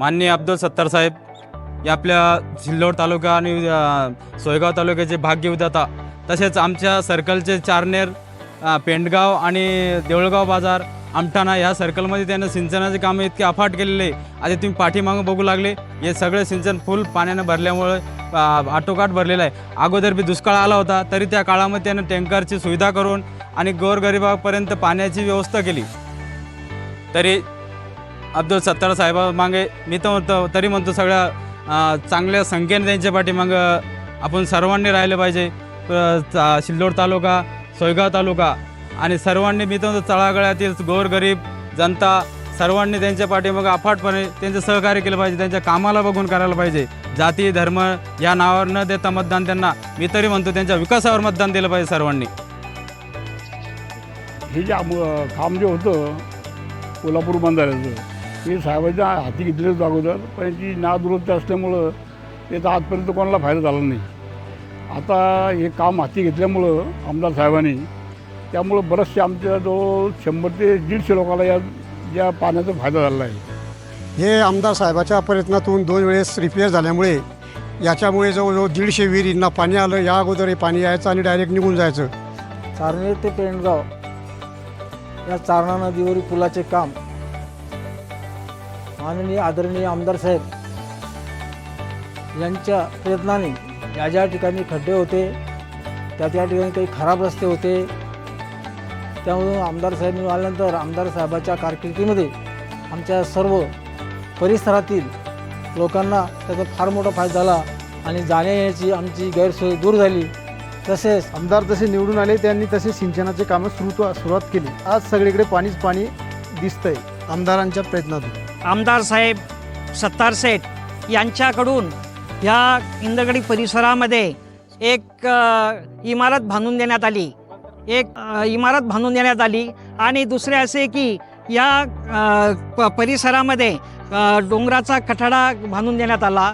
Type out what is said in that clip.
माननीय अब्दुल सत्तार साहेब या आपल्या सिल्लोड तालुका आणि सोयगाव तालुक्याचे भाग्यविधाता तसेच आमच्या सर्कलचे चारनेर पेंडगाव आणि देऊळगाव बाजार आमठाणा या सर्कलमध्ये त्यानं सिंचनाचे कामं इतके अफाट केलेले आणि आता तुम्ही पाठीमागं बघू लागले हे सगळे सिंचन फुल पाण्यानं भरल्यामुळे आटोकाट भरलेलं आहे. अगोदर बी दुष्काळ आला होता तरी त्या काळामध्ये त्यानं टँकरची सुविधा करून आणि गोरगरिबापर्यंत पाण्याची व्यवस्था केली. तरी अब्दुल सत्तार साहेबामागे मी तर म्हणतो तरी म्हणतो सगळ्या चांगल्या संख्येने त्यांच्या पाठीमागं आपण सर्वांनी राहिलं पाहिजे. शिल्लोड सिल्लोड तालुका सोयगाव तालुका आणि सर्वांनी मी तर म्हणतो तळागळ्यातील गोरगरीब जनता सर्वांनी त्यांच्या पाठीमागं अफाटपणे त्यांचं सहकार्य केलं पाहिजे त्यांच्या कामाला बघून करायला पाहिजे. जाती धर्म या नावावर न देता मतदान त्यांना मी तरी म्हणतो त्यांच्या विकासावर मतदान दिलं पाहिजे सर्वांनी. हे जे काम जे होतं कोल्हापूर बंधाऱ्याचं ते साहेबांच्या हाती घेतलं होतं अगोदर पण याची नादुरुस्ती असल्यामुळं त्याचा आजपर्यंत कोणाला फायदा झाला नाही. आता हे काम हाती घेतल्यामुळं आमदार साहेबांनी त्यामुळं बरेचसे आमच्या जवळ शंभर ते दीडशे लोकांना या या पाण्याचा फायदा झाला आहे. हे आमदार साहेबाच्या प्रयत्नातून दोन वेळेस रिपेअर झाल्यामुळे याच्यामुळे जवळजवळ दीडशे विहिरींना पाणी आलं. या अगोदर हे पाणी यायचं आणि डायरेक्ट निघून जायचं. चारनेर ते पेंडगाव या चारणा नदीवरील पुलाचे काम माननीय आदरणीय आमदार साहेब यांच्या प्रयत्नाने या ज्या ठिकाणी खड्डे होते त्या त्या ठिकाणी काही खराब रस्ते होते त्यामुळे आमदार साहेब आल्यानंतर आमदार साहेबाच्या कारकिर्दीमध्ये आमच्या सर्व परिसरातील लोकांना त्याचा फार मोठा फायदा झाला आणि जाण्या येण्याची आमची गैरसोय दूर झाली. तसेच आमदार जसे निवडून आले त्यांनी तसे सिंचनाचे कामं सुरू सुरुवात केली. आज सगळीकडे पाणीच पाणी दिसतंय आमदारांच्या प्रयत्नातून. आमदार साहेब सत्तार सेठ यांच्याकडून ह्या इंदगडी परिसरामध्ये एक इमारत बांधून देण्यात आली. एक इमारत बांधून देण्यात आली आणि दुसरे असे की या प परिसरामध्ये डोंगराचा कठडा बांधून देण्यात आला.